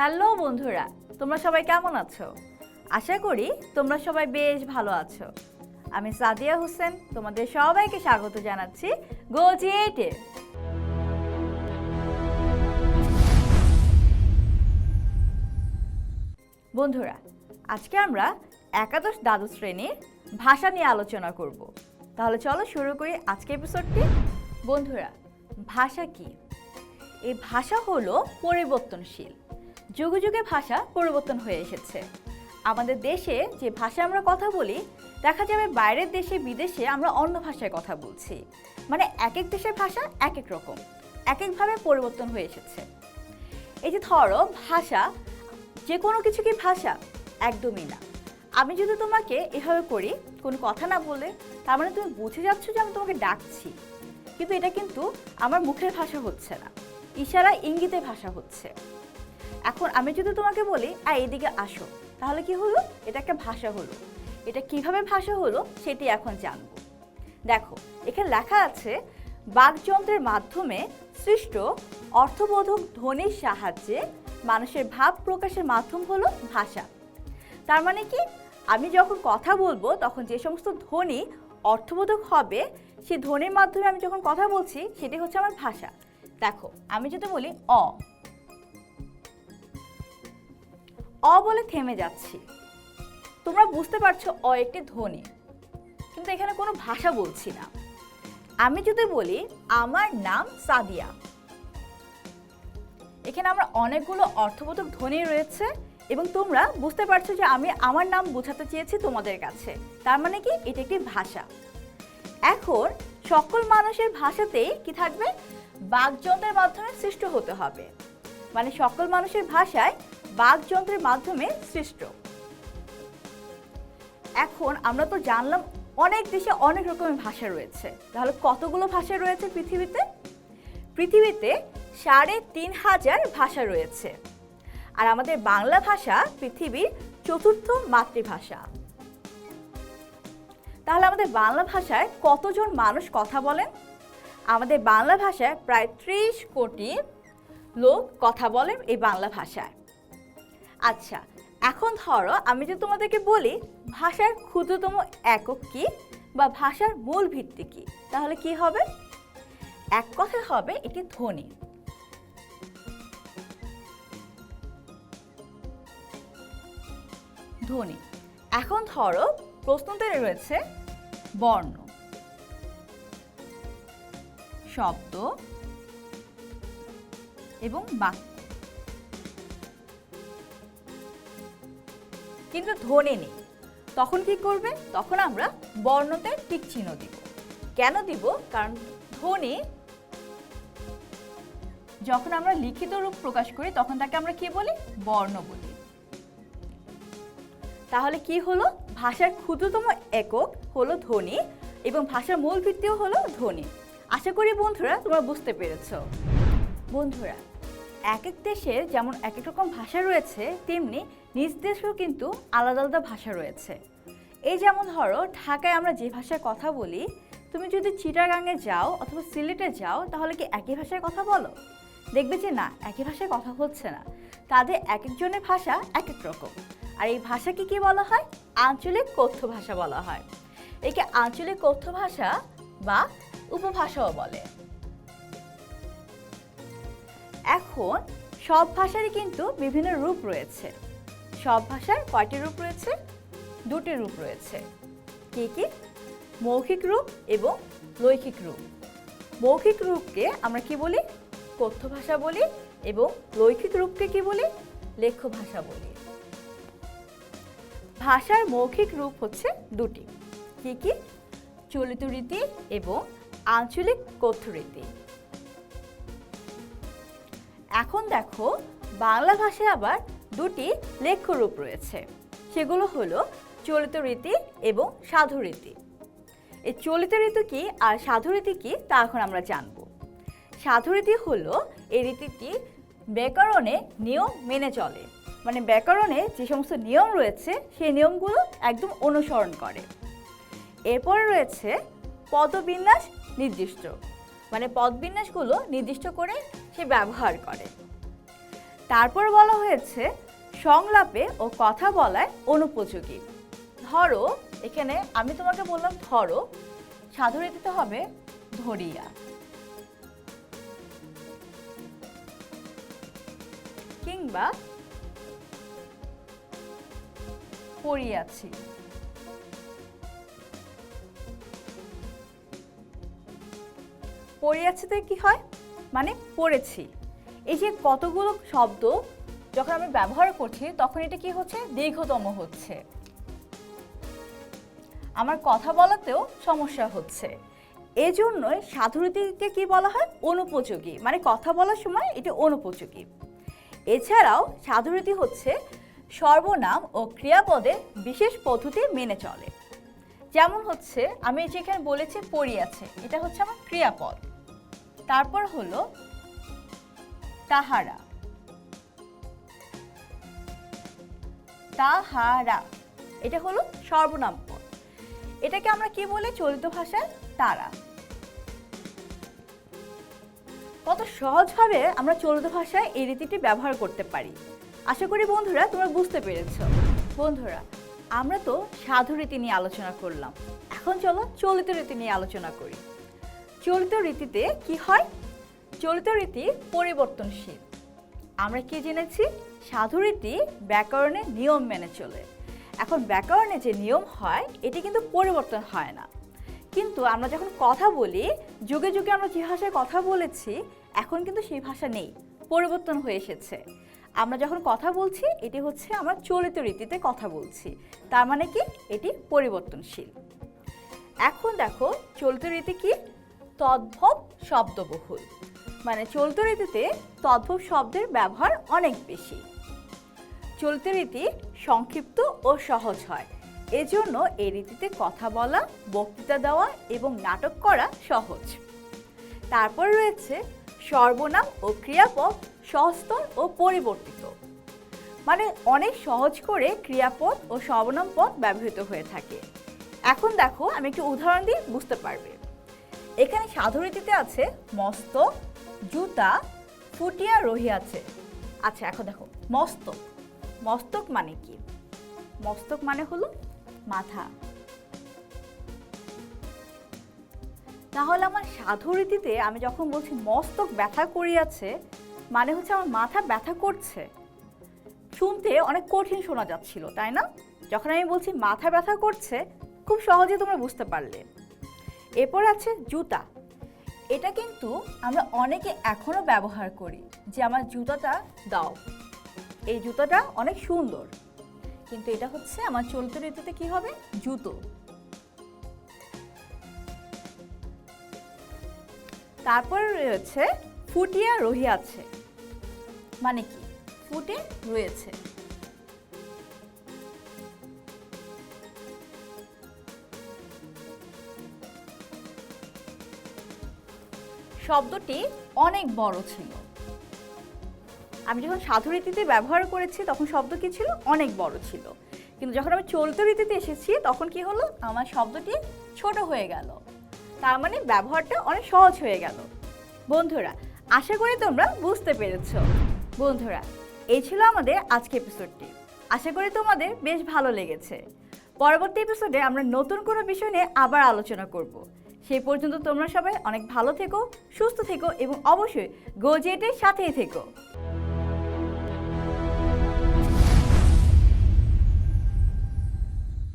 Hello বন্ধুরা, তোমরা সবাই কেমন আছো? আশা করি তোমরা সবাই বেশ ভালো আছো। আমি সাদিয়া হোসেন, তোমাদের সবাইকে স্বাগত জানাচ্ছি গোজি এইটে বন্ধুরা, আজকে আমরা একাদশ দ্বাদশ শ্রেণির ভাষা নিয়ে আলোচনা করব। তাহলে চলো শুরু করি আজকে এপিসোডটি বন্ধুরা, ভাষা কি? এই ভাষা হলো পরিবর্তনশীল। যুগে যুগে ভাষা পরিবর্তন হয়ে এসেছে। আমাদের দেশে যে ভাষায় আমরা কথা বলি, দেখা যাবে বাইরের দেশে, বিদেশে আমরা অন্য ভাষায় কথা বলছি। মানে এক এক দেশের ভাষা এক এক রকম এক একভাবে পরিবর্তন হয়ে এসেছে। এই যে ধরো, ভাষা যে কোনো কিছু কি ভাষা? একদমই না। আমি যদি তোমাকে এভাবে করি, কোনো কথা না বলে, তার মানে তুমি বুঝে যাচ্ছ যে আমি তোমাকে ডাকছি। কিন্তু এটা কিন্তু আমার মুখের ভাষা হচ্ছে না। ইশারা ইঙ্গিতে ভাষা হচ্ছে। এখন আমি যদি তোমাকে বলি আ এদিকে আসো। তাহলে কি হলো? এটা একটা ভাষা হলো। এটা কীভাবে ভাষা হলো? সেটি এখন জানব। দেখো, এখানে লেখা আছে, বাকযন্ত্রের মাধ্যমে সৃষ্ট অর্থবোধক ধ্বনির সাহায্যে মানুষের ভাব প্রকাশের মাধ্যম হলো ভাষা। তার মানে কি? আমি যখন কথা বলব, তখন যে সমস্ত ধ্বনি অর্থবোধক হবে, সেই ধ্বনির মাধ্যমে আমি যখন কথা বলছি, সেটি হচ্ছে আমার ভাষা। দেখো, আমি যদি বলি, অ অ বলে থেমে যাচ্ছি। তোমরা বুঝতে পারছ অ একটি ধ্বনি, কিন্তু এখানে কোনো ভাষা বলছি না। আমি যদি বলি, আমার নাম সাদিয়া। এখানে আমরা অনেকগুলো অর্থবোধক ধ্বনি রয়েছে এবং তোমরা বুঝতে পারছ যে আমি আমার নাম বোঝাতে চেয়েছি তোমাদের কাছে। তার মানে কি? এটি একটি ভাষা। এখন সকল মানুষের ভাষাতেই কি থাকবে? বাকযন্ত্রের মাধ্যমে সৃষ্ট হতে হবে। মানে সকল মানুষের ভাষায় বাকযন্ত্রের মাধ্যমে সৃষ্ট। এখন আমরা তো জানলাম অনেক দেশে অনেক রকমের ভাষা রয়েছে। তাহলে কতগুলো ভাষা রয়েছে পৃথিবীতে? পৃথিবীতে সাড়ে তিন হাজার ভাষা রয়েছে। আর আমাদের বাংলা ভাষা পৃথিবীর চতুর্থ মাতৃভাষা। তাহলে আমাদের বাংলা ভাষায় কতজন মানুষ কথা বলেন? আমাদের বাংলা ভাষায় প্রায় ত্রিশ কোটি লোক কথা বলেন এই বাংলা ভাষায়। আচ্ছা এখন ধরো আমি যে তোমাদেরকে বলি, ভাষার ক্ষুদ্রতম একক কি বা ভাষার মূল ভিত্তি কি? তাহলে কি হবে? এক কথা হবে এটি ধ্বনি। ধ্বনি। এখন ধরো প্রশ্নতে রয়েছে, বর্ণ। শব্দ এবং বাক্য। কিন্তু ধ্বনি নেই। তখন কি করবে? তখন আমরা বর্ণতে টিক চিহ্ন দিব। কেন দিব? কারণ ধ্বনি যখন আমরা লিখিত রূপ প্রকাশ করি, তখন তাকে আমরা কি বলি? বর্ণ বলি। তাহলে কি হলো? ভাষার ক্ষুদ্রতম একক হলো ধ্বনি এবং ভাষার মূল ভিত্তিও হলো ধ্বনি। আশা করি বন্ধুরা তোমরা বুঝতে পেরেছ। বন্ধুরা এক এক দেশের যেমন এক এক রকম ভাষা রয়েছে, তেমনি নিজ দেশেও কিন্তু আলাদা আলাদা ভাষা রয়েছে। এই যেমন ধরো, ঢাকায় আমরা যে ভাষায় কথা বলি, তুমি যদি চিটাগাঙে যাও অথবা সিলেটে যাও, তাহলে কি একই ভাষায় কথা বলো? দেখবে যে না, একই ভাষায় কথা হচ্ছে না। তাদের এক একজনের ভাষা এক এক রকম। আর এই ভাষাকে কি বলা হয়? আঞ্চলিক কথ্য ভাষা বলা হয়। একে আঞ্চলিক কথ্য ভাষা বা উপভাষাও বলে। এখন সব ভাষারই কিন্তু বিভিন্ন রূপ রয়েছে। সব ভাষার কয়টি রূপ রয়েছে? দুটি রূপ রয়েছে। কি কি? মৌখিক রূপ এবং লৈখিক রূপ। মৌখিক রূপকে আমরা কি বলি? কথ্য ভাষা বলি এবং লৈখিক রূপকে কি বলি? লেখ্য ভাষা বলি। ভাষার মৌখিক রূপ হচ্ছে দুটি। কি কি? চলিত রীতি এবং আঞ্চলিক কথ্য রীতি। এখন দেখো বাংলা ভাষায় আবার দুটি লেখ্য রূপ রয়েছে। সেগুলো হলো চলিত রীতি এবং সাধু রীতি। এই চলিত রীতি কি আর সাধু রীতি কি তা এখন আমরা জানব। সাধু রীতি হলো এই রীতিটি ব্যাকরণে নিয়ম মেনে চলে। মানে ব্যাকরণে যে সমস্ত নিয়ম রয়েছে, সেই নিয়মগুলো একদম অনুসরণ করে। এরপরে রয়েছে পদবিন্যাস নির্দিষ্ট। মানে পদবিন্যাসগুলো নির্দিষ্ট করে সে ব্যবহার করে। তারপর বলা হয়েছে, সংলাপে ও কথা বলায় অনুপযোগী। ধরো, এখানে আমি তোমাকে বললাম ধরো, সাধুরে দিতে হবে ধরিয়া। কিংবা পড়িয়াছি। পড়িয়াছিতে কি হয়? মানে পড়েছি। এই যে কতগুলো শব্দ যখন আমি ব্যবহার করছি, তখন এটা কি হচ্ছে? দীর্ঘতম হচ্ছে। আমার কথা বলাতেও সমস্যা হচ্ছে। এই জন্যই সাধুরীতিকে কি বলা হয়? অনুপযোগী। মানে কথা বলার সময় এটা অনুপযোগী। এছাড়াও সাধুরীতি হচ্ছে সর্বনাম ও ক্রিয়াপদে বিশেষ পদ্ধতি মেনে চলে। যেমন হচ্ছে, আমি যেখানে বলেছি পড়িয়াছে, এটা হচ্ছে আমার ক্রিয়াপদ। তারপর হলো তাহারা। তাহারা। এটা হলো সর্বনাম পদ। এটাকে আমরা কি বলি চলিত ভাষায়? তারা। কত সহজভাবে আমরা চলিত ভাষায় এই রীতিটি ব্যবহার করতে পারি। আশা করি বন্ধুরা তোমরা বুঝতে পেরেছ। বন্ধুরা, আমরা তো সাধু রীতি নিয়ে আলোচনা করলাম। এখন চলো চলিত রীতি নিয়ে আলোচনা করি। চলিত রীতিতে কি হয়? চলিত রীতি পরিবর্তনশীল। আমরা কি জেনেছি? সাধুরীতি ব্যাকরণের নিয়ম মেনে চলে। এখন ব্যাকরণে যে নিয়ম হয়, এটি কিন্তু পরিবর্তন হয় না। কিন্তু আমরা যখন কথা বলি, যুগে যুগে আমরা যে ভাষায় কথা বলেছি, এখন কিন্তু সেই ভাষা নেই। পরিবর্তন হয়ে এসেছে। আমরা যখন কথা বলছি, এটি হচ্ছে আমরা চলিত রীতিতে কথা বলছি। তার মানে কি? এটি পরিবর্তনশীল। এখন দেখো, চলিত রীতি কি? তদ্ভব শব্দবহুল। মানে চলিত রীতিতে তদ্ভব শব্দের ব্যবহার অনেক বেশি। চলিত রীতি সংক্ষিপ্ত ও সহজ হয়। এজন্য এই রীতিতে কথা বলা, বক্তৃতা দেওয়া এবং নাটক করা সহজ। তারপর রয়েছে সর্বনাম ও ক্রিয়াপদ সহস্তর ও পরিবর্তিত। মানে অনেক সহজ করে ক্রিয়াপদ ও সর্বনাম পদ ব্যবহৃত হয়ে থাকে। এখন দেখো আমি একটু উদাহরণ দিয়ে বুঝতে পারবে। এখানে সাধুরীতিতে আছে মস্ত, জুতা, ফুটিয়া রহিয়াছে আচ্ছা এখন দেখো মস্তক মস্তক মানে কি? মস্তক মানে হলো মাথা। তাহলে আমার সাধুরীতিতে আমি যখন বলছি মস্তক ব্যথা করিয়াছে মানে হচ্ছে আমার মাথা ব্যথা করছে। শুনতে অনেক কঠিন শোনা যাচ্ছিল, তাই না? যখন আমি বলছি মাথা ব্যথা করছে, খুব সহজে তোমরা বুঝতে পারলে। এরপর আছে জুতা। এটা কিন্তু আমরা অনেকে এখনও ব্যবহার করি যে আমার জুতাটা দাও। এই জুতাটা অনেক সুন্দর। কিন্তু এটা হচ্ছে আমার চলতে ঋতুতে কি হবে? জুতো। তারপর রয়েছে ফুটিয়া রহিয়াছে। মানে কি? ফুটে রয়েছে। শব্দটি অনেক বড় ছিল। আমি যখন সাধু রীতিতে ব্যবহার করেছি, তখন শব্দ কি ছিল? অনেক বড় ছিল। কিন্তু যখন আমি চলিত রীতিতে এসেছি, তখন কি হলো? আমার শব্দটি ছোট হয়ে গেল। তার মানে ব্যবহারটা অনেক সহজ হয়ে গেল। বন্ধুরা, আশা করি তোমরা বুঝতে পেরেছ। বন্ধুরা, এই ছিল আমাদের আজকে এপিসোডটি আশা করি তোমাদের বেশ ভালো লেগেছে। পরবর্তী এপিসোডে আমরা নতুন কোনো বিষয় নিয়ে আবার আলোচনা করব। সেই পর্যন্ত তোমরা সবাই অনেক ভালো থেকো সুস্থ থেকো এবং অবশ্যই গোজেটের সাথেই থেকো।